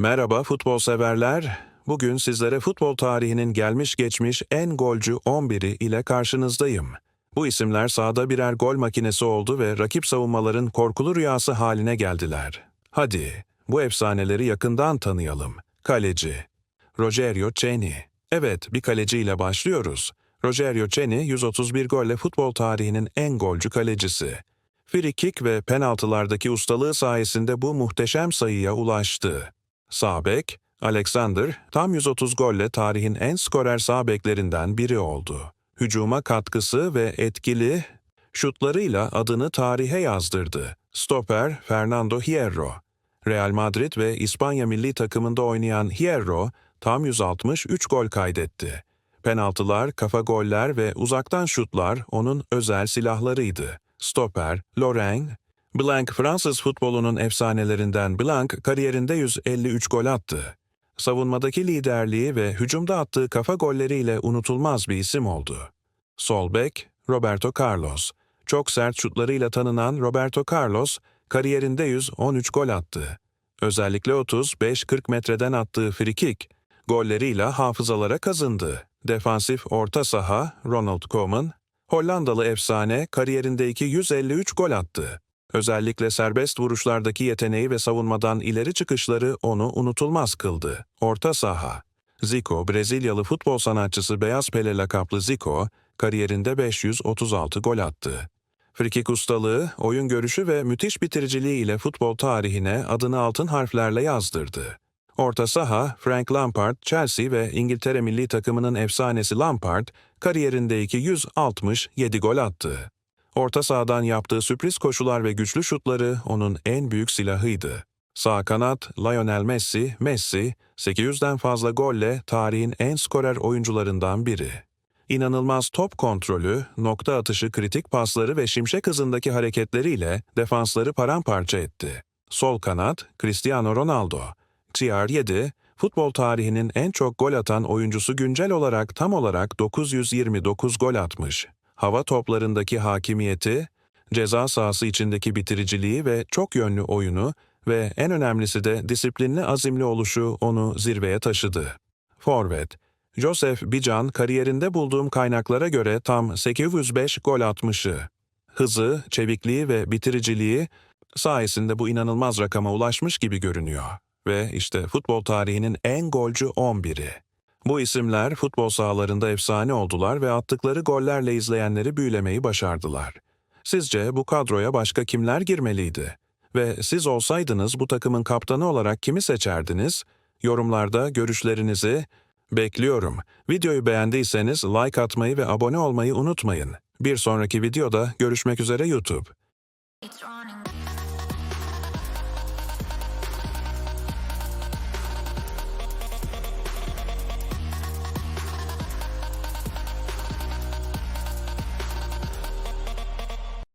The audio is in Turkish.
Merhaba futbol severler. Bugün sizlere futbol tarihinin gelmiş geçmiş en golcü 11'i ile karşınızdayım. Bu isimler sahada birer gol makinesi oldu ve rakip savunmaların korkulu rüyası haline geldiler. Hadi bu efsaneleri yakından tanıyalım. Kaleci Rogerio Ceni Evet, bir kaleciyle başlıyoruz. Rogerio Ceni 131 golle futbol tarihinin en golcü kalecisi. Free kick ve penaltılardaki ustalığı sayesinde bu muhteşem sayıya ulaştı. Sağ bek, Alexander tam 130 golle tarihin en skorer sağ beklerinden biri oldu. Hücuma katkısı ve etkili şutlarıyla adını tarihe yazdırdı. Stoper Fernando Hierro. Real Madrid ve İspanya milli takımında oynayan Hierro tam 163 gol kaydetti. Penaltılar, kafa goller ve uzaktan şutlar onun özel silahlarıydı. Stoper, Lorraine, Blanc Fransız futbolunun efsanelerinden Blanc kariyerinde 153 gol attı. Savunmadaki liderliği ve hücumda attığı kafa golleriyle unutulmaz bir isim oldu. Sol bek, Roberto Carlos. Çok sert şutlarıyla tanınan Roberto Carlos, kariyerinde 113 gol attı. Özellikle 35-40 metreden attığı frikik, golleriyle hafızalara kazındı. Defansif orta saha, Ronald Koeman, Hollandalı efsane kariyerindeki 153 gol attı. Özellikle serbest vuruşlardaki yeteneği ve savunmadan ileri çıkışları onu unutulmaz kıldı. Orta saha Zico, Brezilyalı futbol sanatçısı Beyaz Pele lakaplı Zico, kariyerinde 536 gol attı. Frikik ustalığı, oyun görüşü ve müthiş bitiriciliği ile futbol tarihine adını altın harflerle yazdırdı. Orta saha, Frank Lampard, Chelsea ve İngiltere milli takımının efsanesi Lampard, kariyerindeki 167 gol attı. Orta sahadan yaptığı sürpriz koşular ve güçlü şutları onun en büyük silahıydı. Sağ kanat Lionel Messi, Messi, 800'den fazla golle tarihin en skorer oyuncularından biri. İnanılmaz top kontrolü, nokta atışı kritik pasları ve şimşek hızındaki hareketleriyle defansları paramparça etti. Sol kanat Cristiano Ronaldo, CR7, futbol tarihinin en çok gol atan oyuncusu güncel olarak tam olarak 929 gol atmış. Hava toplarındaki hakimiyeti, ceza sahası içindeki bitiriciliği ve çok yönlü oyunu ve en önemlisi de disiplinli azimli oluşu onu zirveye taşıdı. Forvet, Joseph Bican kariyerinde bulduğum kaynaklara göre tam 805 gol atmışı. Hızı, çevikliği ve bitiriciliği sayesinde bu inanılmaz rakama ulaşmış gibi görünüyor. Ve işte futbol tarihinin en golcü 11'i. Bu isimler futbol sahalarında efsane oldular ve attıkları gollerle izleyenleri büyülemeyi başardılar. Sizce bu kadroya başka kimler girmeliydi? Ve siz olsaydınız bu takımın kaptanı olarak kimi seçerdiniz? Yorumlarda görüşlerinizi bekliyorum. Videoyu beğendiyseniz like atmayı ve abone olmayı unutmayın. Bir sonraki videoda görüşmek üzere YouTube.